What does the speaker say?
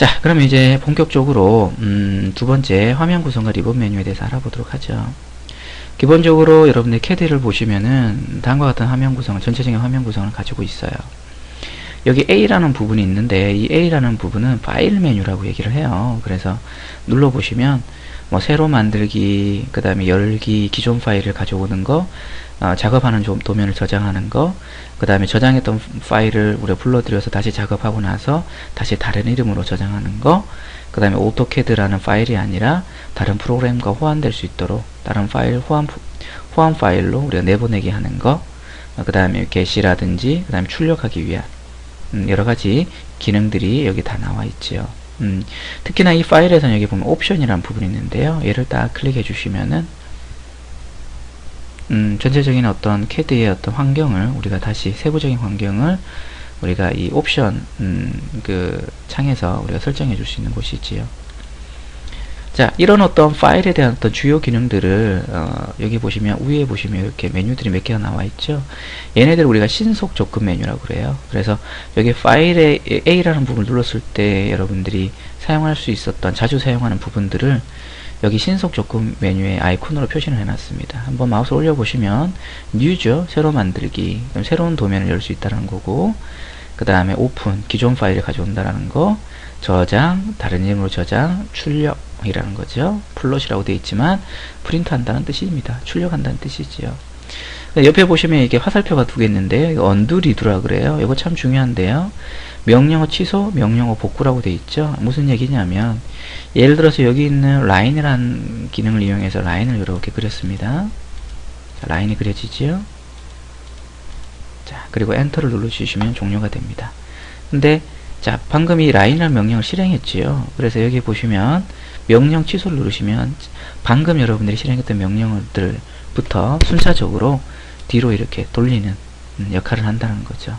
자, 그럼 이제 본격적으로 음, 두 번째 화면 구성과 리본 메뉴에 대해서 알아보도록 하죠. 기본적으로 여러분들 캐드를 보시면은 다음과 같은 화면 구성을 전체적인 화면 구성을 가지고 있어요. 여기 A라는 부분이 있는데 이 A라는 부분은 파일 메뉴라고 얘기를 해요. 그래서 눌러 보시면 뭐 새로 만들기, 그 다음에 열기, 기존 파일을 가져오는 거, 어, 작업하는 좀 도면을 저장하는 거, 그 다음에 저장했던 파일을 우리가 불러들여서 다시 작업하고 나서 다시 다른 이름으로 저장하는 거, 그 다음에 오토캐드라는 파일이 아니라 다른 프로그램과 호환될 수 있도록 다른 파일 호환, 호환 파일로 우리가 내보내기 하는 거, 그 다음에 게시라든지, 그 다음에 출력하기 위한 음, 여러 가지 기능들이 여기 다 나와 있지요. 음, 특히나 이 파일에서는 여기 보면 옵션이라는 부분이 있는데요. 얘를 딱 클릭해 주시면은 음, 전체적인 어떤 캐드의 어떤 환경을 우리가 다시 세부적인 환경을 우리가 이 옵션 음, 그 창에서 우리가 설정해 줄 수 있는 곳이 있지요. 자, 이런 어떤 파일에 대한 어떤 주요 기능들을 어, 여기 보시면 위에 보시면 이렇게 메뉴들이 몇 개가 나와 있죠. 얘네들 우리가 신속 접근 메뉴라고 그래요. 그래서 여기 파일에 A라는 부분을 눌렀을 때 여러분들이 사용할 수 있었던 자주 사용하는 부분들을 여기 신속 접근 메뉴에 아이콘으로 표시를 해놨습니다. 한번 마우스 올려보시면 뉴죠. 새로 만들기. 그럼 새로운 도면을 열 수 있다는 거고 그 다음에 오픈. 기존 파일을 가져온다는 거. 저장. 다른 이름으로 저장. 출력 이라는 거죠. 플롯이라고 되어 있지만 프린트 한다는 뜻입니다. 출력한다는 뜻이지요. 옆에 보시면 이게 화살표가 두 개 있는데 언두 리두라 그래요. 이거 참 중요한데요. 명령어 취소, 명령어 복구라고 돼 있죠. 무슨 얘기냐면 예를 들어서 여기 있는 라인이라는 기능을 이용해서 라인을 이렇게 그렸습니다. 자, 라인이 그려지지요. 자, 그리고 엔터를 눌러주시면 종료가 됩니다. 근데 자, 방금 이 라인이라는 명령을 실행했지요. 그래서 여기 보시면 명령 취소를 누르시면 방금 여러분들이 실행했던 명령들부터 순차적으로 뒤로 이렇게 돌리는 음, 역할을 한다는 거죠.